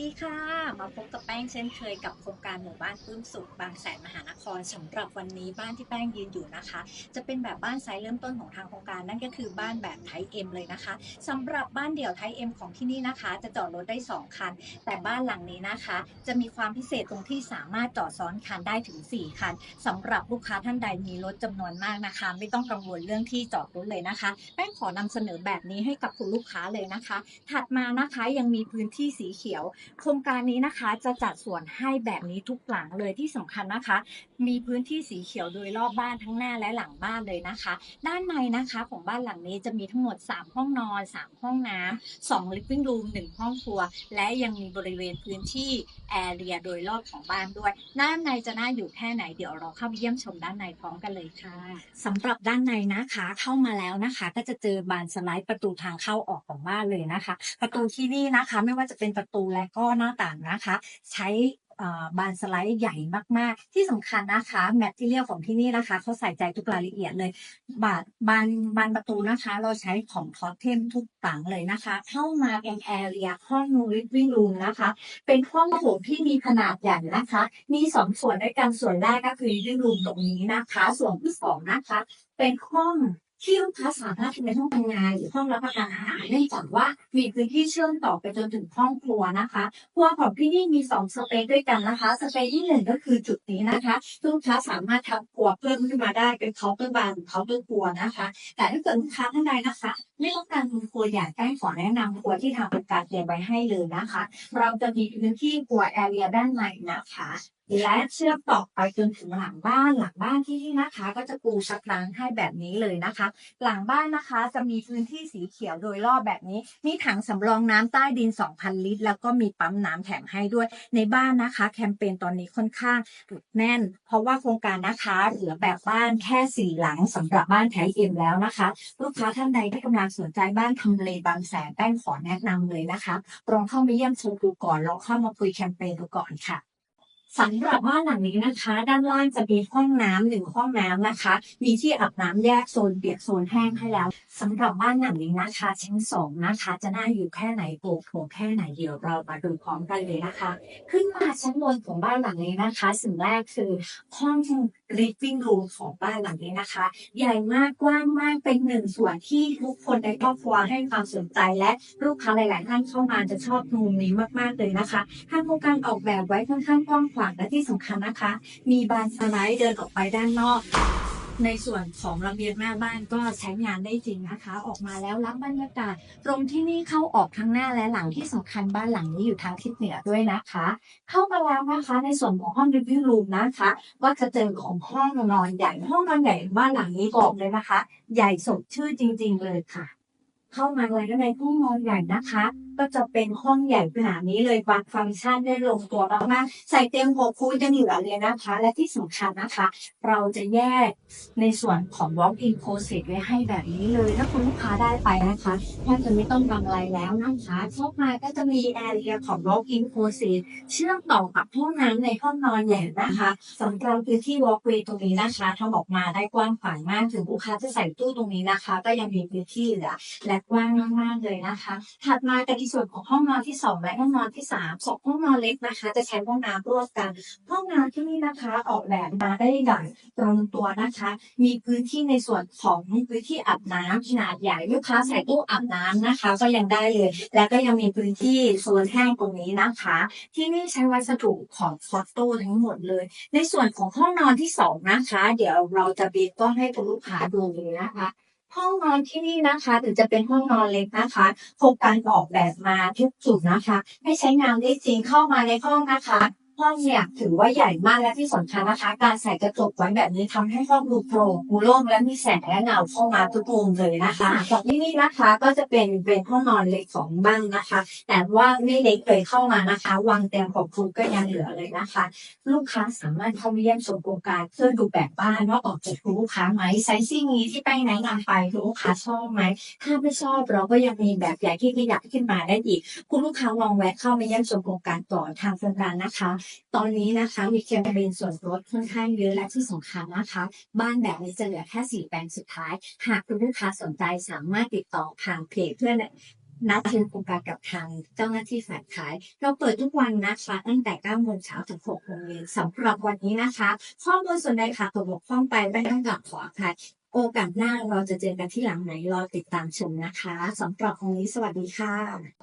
ดีค่ะ มาพบกับแป้งเช่นเคยกับโครงการหมู่บ้านปื้มสุขบางแสนมหานครสำหรับวันนี้บ้านที่แป้งยืนอยู่นะคะ จะเป็นแบบบ้านไซส์เริ่มต้นของทางโครงการนั่นก็คือบ้านแบบไทป์เอ็มเลยนะคะสำหรับบ้านเดี่ยวไทป์เอ็มของที่นี่นะคะ จะจอดรถได้ 2 คัน แต่บ้านหลังนี้นะคะ จะมีความพิเศษตรงที่สามารถจอดซ้อนคันได้ถึง 4 คันสำหรับลูกค้าท่านใดมีรถจำนวนมากนะคะ ไม่ต้องกังวลเรื่องที่จอดรถเลยนะคะ แป้งขอนำเสนอแบบนี้ให้กับคุณลูกค้าเลยนะคะ ถัดมานะคะยังมีพื้นที่สีเขียวโครงการนี้นะคะจะจัดสวนให้แบบนี้ทุกหลังเลยที่สำคัญนะคะ มีพื้นที่สีเขียวโดยรอบบ้านทั้งหน้าและหลังบ้านเลยนะคะ ด้านในนะคะของบ้านหลังนี้จะมีทั้งหมด 3 ห้องนอน 3 ห้องน้ำ2 living room 1 ห้องครัว และยังมีบริเวณพื้นที่แอเรียโดยรอบของบ้านด้วย ด้านในจะน่าอยู่แค่ไหนเดี๋ยวเราเข้าไปเยี่ยมชมด้านในพร้อมกันเลยค่ะสำหรับด้านในนะคะเข้ามาแล้วนะคะ ก็จะเจอบานสไลด์ประตูทางเข้าออกของบ้านเลยนะคะ ประตูที่นี่นะคะ ไม่ว่าจะเป็นประตูและก็หน้าต่างนะคะ ใช้บานสไลด์ใหญ่มาก ๆ ที่สำคัญนะคะแมทเรียลของที่นี่นะคะเขาใส่ใจทุกรายละเอียดเลย บานบานบานประตูนะคะ เราใช้ของทอเทมทุกต่างเลยนะคะ เข้ามาเป็นแอเรียห้องลิฟวิ่งรูมนะคะ เป็นห้องโถงที่มีขนาดใหญ่นะคะ มีสองส่วนด้วยกันส่วนแรกก็คือลิฟรูมตรงนี้นะคะ ส่วนที่สองนะคะ เป็นห้อง ที่ลูกค้าสามารถเป็นห้องทำงานหรือห้องรับประทานอาหารเนื่องจากว่ามีพื้นที่เชื่อมต่อไปจนถึงห้องครัวนะคะครัวของที่นี่มีสองสเปซด้วยกันนะคะสเปซที่หนึ่งก็คือจุดนี้นะคะลูกค้าสามารถทำครัวเพิ่มขึ้นมาได้เป็นเคาน์เตอร์บาร์หรือเคาน์เตอร์ครัวนะคะ แต่ถ้าเกิดลูกค้าท่านใดนะคะ ไม่ต้องการทำครัวใหญ่แป้ขอแนะนำครัวที่ทางเป็นการเตรียมไว้ให้เลยนะคะ เราจะมีพื้นที่ครัวแอเรียด้านในนะคะ และเชื่อมต่อไปจนถึงหลังบ้านหลังบ้านที่นี่นะคะ ก็จะปูชักล้างให้แบบนี้เลยนะคะ หลังบ้านนะคะจะมีพื้นที่สีเขียวโดยรอบแบบนี้ มีถังสำรองน้ำใต้ดิน 2,000 ลิตร แล้วก็มีปั๊มน้ำแถมให้ด้วย ในบ้านนะคะ แคมเปญตอนนี้ค่อนข้างแน่น เพราะว่าโครงการนะคะเหลือแบบบ้านแค่สี่หลังสำหรับบ้านไทยเอ็มแล้วนะคะ ลูกค้าท่านใดที่กำลังสนใจบ้านทำเลบางแสนแป้งขอแนะนำเลยนะคะลองเข้ามาเยี่ยมชมดูก่อนลองเข้ามาคุยแคมเปญดูก่อนค่ะ สำหรับบ้านหลังนี้นะคะ ด้านล่างจะมีห้องน้ำหนึ่งห้องน้ำนะคะ มีที่อาบน้ำแยกโซนเปียกโซนแห้งให้แล้วสำหรับบ้านหลังนี้นะคะชั้นสองนะคะ จะน่าอยู่แค่ไหนโปร่งโถงแค่ไหนเดี๋ยวเรามาดูพร้อมกันเลยนะคะ ขึ้นมาชั้นบนของบ้านหลังนี้นะคะ สิ่งแรกคือห้อง living room ของบ้านหลังนี้นะคะ ใหญ่มากกว้างมากเป็นหนึ่งส่วนที่ทุกคนในครอบครัวให้ความสนใจและลูกค้าหลาย ๆ ท่านเข้ามาจะชอบมุมนี้มาก ๆ เลยนะคะทางโครงการออกแบบไว้ค่อนข้างกว้างขวางและที่สำคัญนะคะ มีบานสไลด์เดินออกไปด้านนอก ในส่วนของระเบียงหน้าบ้านก็ใช้งานได้จริงนะคะ ออกมาแล้วรับบรรยากาศตรงที่นี่เข้าออกทั้งหน้าและหลังที่สำคัญบ้านหลังนี้อยู่ทางทิศเหนือด้วยนะคะ เข้ามาแล้วนะคะ ในส่วนของห้อง living room นะคะก็จะเจอของห้องนอนใหญ่ห้องนอนใหญ่บ้านหลังนี้บอกเลยนะคะ ใหญ่สมชื่อจริง ๆ เลยค่ะ เข้ามาเลยในห้องนอนใหญ่นะคะ ก็จะเป็นห้องใหญ่ขนาดนี้เลยฟังฟังก์ชันได้ลงตัวมากๆใส่เต็มหกคูณจะเหลือเลยนะคะ และที่สำคัญนะคะ เราจะแยกในส่วนของ walk-in closet ไว้ให้แบบนี้เลยถ้าคุณลูกค้าได้ไปนะคะแทบจะไม่ต้องทำอะไรแล้วนะคะเข้ามาก็จะมีแอเรียของ walk-in closet เชื่อมต่อกับห้องน้ำในห้องนอนใหญ่นะคะสำหรับพื้นที่ walkway ตรงนี้นะคะทำออกมาได้กว้างขวางมากถึงลูกค้าจะใส่ตู้ตรงนี้นะคะ ก็ยังมีพื้นที่เหลือและกว้างมากๆเลยนะคะ ถัดมากันที่ส่วนของห้องนอนที่สองและห้องนอนที่สามสองห้องนอนเล็กนะคะ จะใช้ห้องน้ำร่วมกัน ห้องน้ำที่นี่นะคะออกแบบมาได้อย่างตรงตัวนะคะ มีพื้นที่ในส่วนของพื้นที่อาบน้ำขนาดใหญ่ลูกค้าใส่ตู้อาบน้ำนะคะ ก็ยังได้เลย และก็ยังมีพื้นที่โซนแห้งตรงนี้นะคะ ที่นี่ใช้วัสดุของฟอตโต้ทั้งหมดเลย ในส่วนของห้องนอนที่สองนะคะ เดี๋ยวเราจะบีบกล้องให้คุณลูกค้าดูเลยนะคะ ห้องนอนที่นี่นะคะถึงจะเป็นห้องนอนเล็กนะคะโครงการออกแบบมาทุกจุดนะคะ ให้ใช้งานได้จริงเข้ามาในห้องนะคะ ห้องเนี่ยถือว่าใหญ่มากและที่สำคัญนะคะ การใส่กระจกไว้แบบนี้ทำให้ห้องดูโปร่งดูโล่งและมีแสงและเงาเข้ามาทุกมุมเลยนะคะจากที่นี่นะคะก็จะเป็นเป็นห้องนอนเล็กสองบ้างนะคะ แต่ว่าไม่เล็กเลยเข้ามานะคะ วางเตียงของคุณก็ยังเหลือเลยนะคะ ลูกค้าสามารถเข้ามาเยี่ยมชมโครงการเพื่อดูแบบบ้านว่าออกจากลูกค้าไหมไซซิ่งนี้ที่แป้งแนะนำไปลูกค้าชอบไหมถ้าไม่ชอบเราก็ยังมีแบบใหญ่ที่ขยับขึ้นมาได้อีก คุณลูกค้าลองแวะเข้ามาเยี่ยมชมโครงการก่อทางโครงการนะคะตอนนี้นะคะมีแคมเปญส่วนลดค่อนข้างเยอะและที่สำคัญนะคะ บ้านแบบนี้จะเหลือแค่สี่แปลงสุดท้าย หากคุณลูกค้าสนใจสามารถติดต่อผ่านเพจเพื่อนนัดเชิญโครงการกับทางเจ้าหน้าที่ฝ่ายขาย เราเปิดทุกวันนะคะตั้งแต่9โมงเช้าถึง6โมงเย็นสำหรับวันนี้นะคะ ข้อมูลส่วนใดค่ะตกบกพร่องไปไม่ต้องกลับขออภัยโอกาสหน้าเราจะเจอกันที่หลังไหนรอติดตามชมนะคะสำหรับวันนี้สวัสดีค่ะ